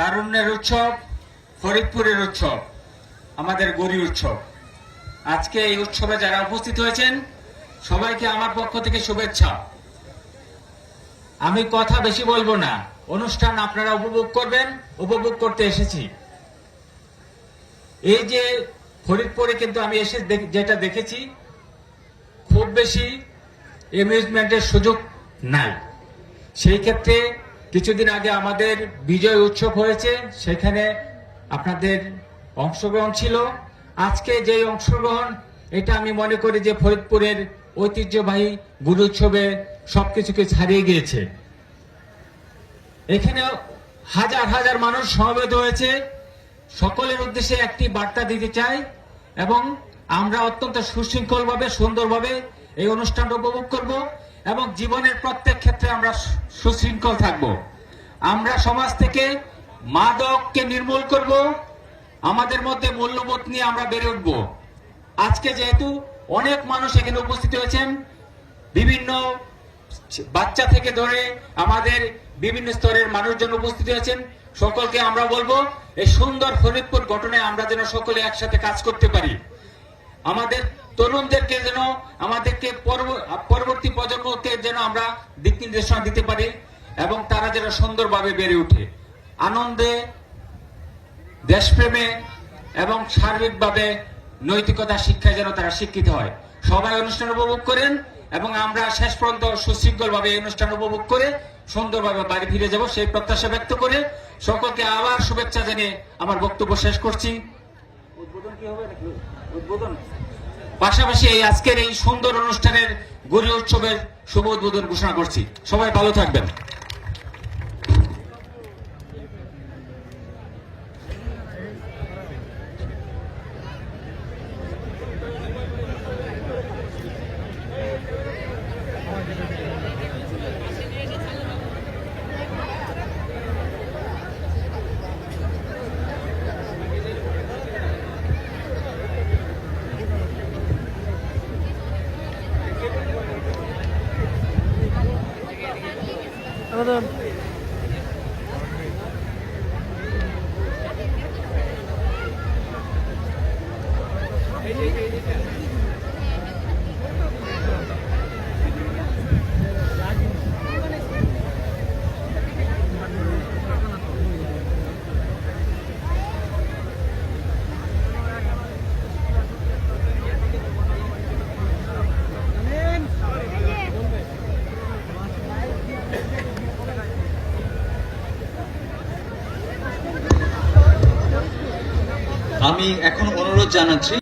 তারুণ্যের উৎসব, ফরিদপুরের উৎসব, আমাদের গরি উৎসব। আজকে এই উৎসবে যারা উপস্থিত হয়েছেন, সবাইকে আমার পক্ষ থেকে শুভেচ্ছা। আমি কথা বেশি বলব না, অনুষ্ঠান আপনারা উপভোগ করবেন, উপভোগ করতে এসেছি। এই যে ফরিদপুরে কিন্তু আমি এসে যেটা দেখেছি, খুব বেশি এমিউজমেন্টের সুযোগ নাই। সেই ক্ষেত্রে কিছুদিন আগে আমাদের বিজয় উৎসব হয়েছে, সেখানে আপনাদের অংশগ্রহণ ছিল। আজকে যে অংশগ্রহণ, এটা আমি মনে করি যে ফরিদপুরের ঐতিহ্যবাহী গুরু উৎসবে সবকিছুকে ছাড়িয়ে গিয়েছে। এখানে হাজার হাজার মানুষ সমবেত হয়েছে। সকলের উদ্দেশ্যে একটি বার্তা দিতে চাই, এবং আমরা অত্যন্ত সুশৃঙ্খলভাবে, সুন্দরভাবে এই অনুষ্ঠানটা উপভোগ করব। এবং জীবনের প্রত্যেক ক্ষেত্রে আমরা সুশৃঙ্খল থাকব। আমরা সমাজ থেকে মাদককে নির্মূল করব। আমাদের মধ্যে মূল্যবোধ নিয়ে আমরা বেড়ে উঠব। আজকে যেহেতু অনেক মানুষ এখানে উপস্থিত হয়েছেন, বিভিন্ন বাচ্চা থেকে ধরে আমাদের বিভিন্ন স্তরের মানুষজন উপস্থিত হয়েছেন, সকলকে আমরা বলব, এই সুন্দর ফরিদপুর গঠনে আমরা যেন সকলে একসাথে কাজ করতে পারি। আমাদের তরুণদেরকে যেন, আমাদেরকে পরবর্তী প্রজন্মকে যেন আমরা দিক নির্দেশনা দিতে পারি এবং তারা যেন সুন্দরভাবে বেড়ে ওঠে। আনন্দে, দেশপ্রেমে এবং সার্বিকভাবে নৈতিকতা, শিক্ষায় যেন তারা শিক্ষিত হয়। সবাই অনুষ্ঠান উপভোগ করেন এবং আমরা শেষ পর্যন্ত সুশৃঙ্খলভাবে এই অনুষ্ঠান উপভোগ করে সুন্দরভাবে বাড়ি ফিরে যাব সেই প্রত্যাশা ব্যক্ত করে। সকলকে আবার শুভেচ্ছা জানিয়ে আমার বক্তব্য শেষ করছি। উদ্বোধন কি হবে উদ্বোধন। পাশাপাশি এই আজকের এই সুন্দর অনুষ্ঠানের গুরু উৎসবের শুভ উদ্বোধন ঘোষণা করছি। সবাই ভালো থাকবেন। Anladım. আমি এখন অনুরোধ জানাচ্ছি